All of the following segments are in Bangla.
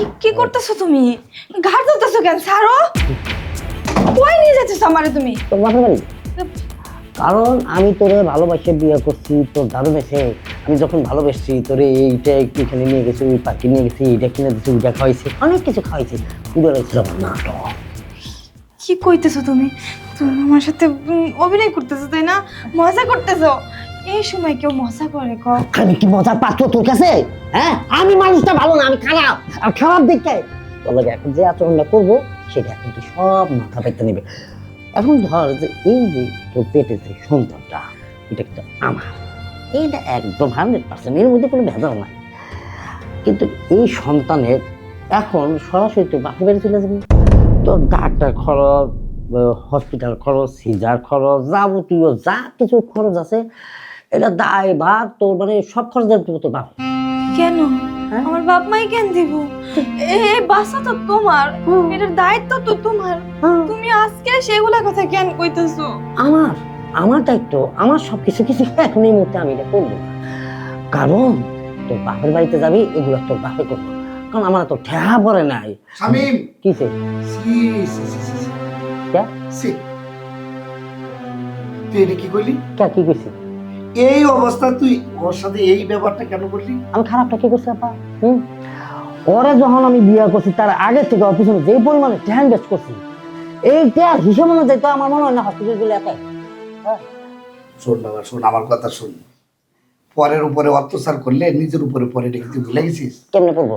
কি কি করতেছো তুমি? ঘাট ধরতেছো কেন ছাড়ো? কই নিয়ে যাচ্ছিস আমারে তুমি? তোর বাপের বাড়ি? কারণ আমি তোরে ভালোবাসে বিয়ে করছি তোর বেশে আমি যখন ভালোবেসছি তোরে এইটা একটু এখানে নিয়ে গেছি ওই পার্কে নিয়ে গেছি এইটা কিনে দিচ্ছি ওইটা খাওয়াইছি অনেক কিছু খাওয়াইছি। পুরো রয়েছে আমার নাটক। কি কইতেছো তুমি? তুমি আমার সাথে অভিনয় করতেছো তাই না? মজা করতেছো। এই সময় কেউ মজা করে ক আমি কি মজার পাত্র তোর কাছে? হ্যাঁ? আমি মানুষটা ভালো না, আমি খারাপ। আর খারাপ দেখতে তোর এখন যে আচরণটা করব, সেটা এখন তুই সব মাথা পেতে নেবে। এখন ধর যে এই যে তোর পেটে যে সন্তানটা এটা কিন্তু আমার। এইটা একদম হান্ড্রেড পার্সেন্ট এর মধ্যে কোনো ভেজাল নাই। কিন্তু এই সন্তানের এখন সরাসরি তুই বাপের বাড়ি চলে যাবি। তোর ডাক্তার খরচ হসপিটাল খরচ, সিজার খরচ, যাবতীয় যা কিছু খরচ আছে এটা দায় বা তোর মানে সব খরচ দেবে তোর বাপ। কেন? হ্যাঁ? আমার বাপ মাই কেন দিব? এই বাসা তো তোমার। এটার দায়িত্ব তো তোমার। তুমি আজকে সেগুলা কথা কেন কইতেছো? আমার আমার দায়িত্ব আমার সব কিছু কিছু এখন এই মুহূর্তে আমি এটা করব কারণ তোর বাপের বাড়িতে যাবি এগুলো তোর বাপে করব কারণ আমার তো ঠেহা পড়ে নাই। শামিম। কিসে C? C C C C C. তুই এটা কি করলি কে কি করছি এই অবস্থা তুই ওর সাথে এই ব্যাপারটা কেন করলি? আমি খারাপটা কি করছি আপা? হুম? ওরে যখন আমি বিয়ে করছি তার আগে থেকে ওর পিছনে যে পরিমাণে ট্যান বেস্ট করছি এই এইটা হিসেব অনুযায়ী তো আমার মনে হয় না হসপিটালগুলো একাই। শোন বাবা শোন আমার কথা শোন। পরের উপরে অত্যাচার করলে নিজের উপরে পরে তুই ভুলে গেছিস কেমনে করব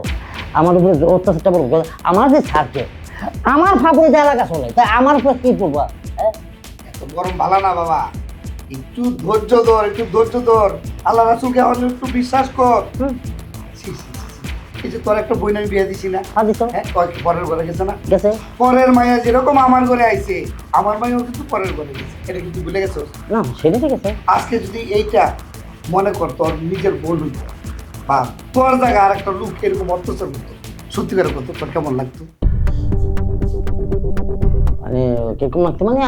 আমার উপরে অত্যাচারটা করব আমার যে ছাড়ছে আমার ফাঁকুড়ে যে এলাকা চলে তাই আমার উপরে কি করব হ্যাঁ? এত গরম ভালো না বাবা। একটু ধৈর্য ধর একটু ধৈর্য ধর। আল্লাহ রাসুলকে আমাদের একটু বিশ্বাস কর। এই যে তোর একটা বই আমি বিয়ে দিছি না? হ্যাঁ হ্যাঁ পরের ঘরে গেছে না? গেছে। পরের মায়া যেরকম আমার ঘরে আইছে আমার মায়াও কিন্তু পরের ঘরে গেছে। এটা কিন্তু ভুলে গেছো না সেটা ঠিক আছে আজকে যদি এইটা মনে কর তোর নিজের বোন বা তোর জায়গায় আর একটা লোক এরকম অত্যাচার করতো সত্যি করে করতো তোর কেমন লাগতো? মানে কীরকম লাগতো মানে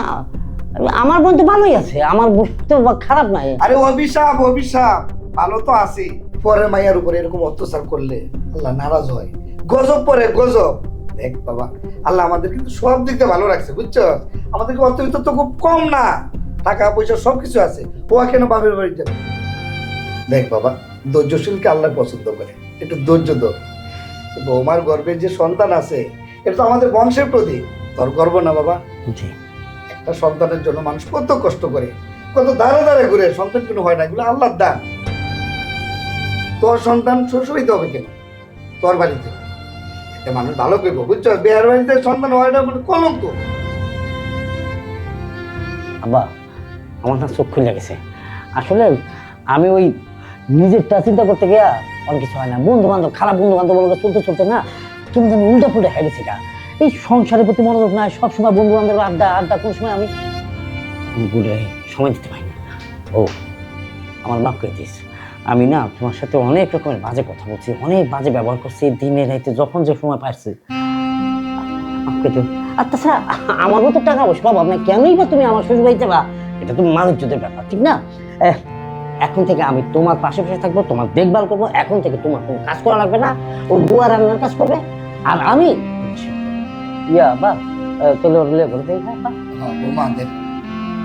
আমার বোন তো ভালোই আছে আমার বোন তো খারাপ নাই আরে অভিশাপ অভিশাপ ভালো তো আছে। পরের মাইয়ার উপরে এরকম অত্যাচার করলে আল্লাহ নারাজ হয়। গজব পরে গজব। দেখ বাবা আল্লাহ আমাদের কিন্তু সব দিক দিয়ে ভালো রাখছে বুঝছ? আমাদেরকে অর্থবিত্ত তো খুব কম না। টাকা পয়সা সব কিছু আছে। ও কেন বাপের বাড়ি যাবে দেখ বাবা ধৈর্যশীলকে আল্লাহ পছন্দ করে। একটু ধৈর্য ধর। বৌমার গর্ভের যে সন্তান আছে এটা তো আমাদের বংশের প্রতীক তোর গর্ব না বাবা? জি। একটা সন্তানের জন্য মানুষ কত কষ্ট করে, কত দাঁড়ে দাঁড়ে ঘুরে সন্তান কোনো হয় না, এগুলো আল্লাহর দান। তোর সন্তান শ্বশুরিতে হবে কেন? তোর বাড়িতে। এতে মানুষ ভালো করব, বুঝছ? বিহার বাড়িতে সন্তান হয় না মানে কলঙ্ক। আব্বা, আমার না চোখ খুলে গেছে। আসলে আমি ওই নিজেরটা চিন্তা করতে গিয়া অনেক কিছু হয় না। বন্ধু বান্ধব খারাপ বন্ধু বান্ধব বলতে চলতে চলতে না তুমি জানি উল্টা পুল্টা হয়ে গেছি। এই সংসারের প্রতি মনোযোগ নাই সবসময় বন্ধু বান্ধব আড্ডা আড্ডা, কোনো সময় আমি বলে সময় দিতে পারি না। ও, আমার মাফ করে দিস। আমি না তোমার সাথে অনেক রকমের বাজে কথা বলছি, অনেক বাজে ব্যবহার করছি দিনে রাইতে, যখন যে সময় পারছি মাফ করে। আর তাছাড়া আমারও তো টাকা পয়সা অভাব নাই, কেনই বা তুমি আমার শ্বশুর বাড়িতে বা এটা তো মানুষদের ব্যাপার, ঠিক না? এখন থেকে আমি তোমার পাশে পাশে থাকব, তোমার দেখভাল করব, এখন থেকে তোমার কোনো কাজ করা লাগবে না, ও বুয়া রান্নার কাজ করবে। আর আমি ইয়া বা চলে ওর লে করে দেই না বা। বৌমা দেখ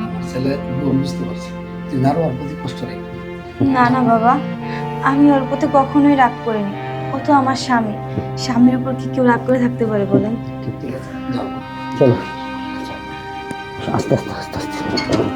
আমার ছেলে ভুল বুঝতে পারছি। তুই না ওর প্রতি কষ্ট নেই। না না বাবা আমি ওর প্রতি কখনোই রাগ করিনি। ও তো আমার স্বামী। স্বামীর উপর কি কেউ রাগ করে থাকতে পারে বলেন? ঠিক আছে যাও। চলো। আস্তে আস্তে আস্তে আস্তে।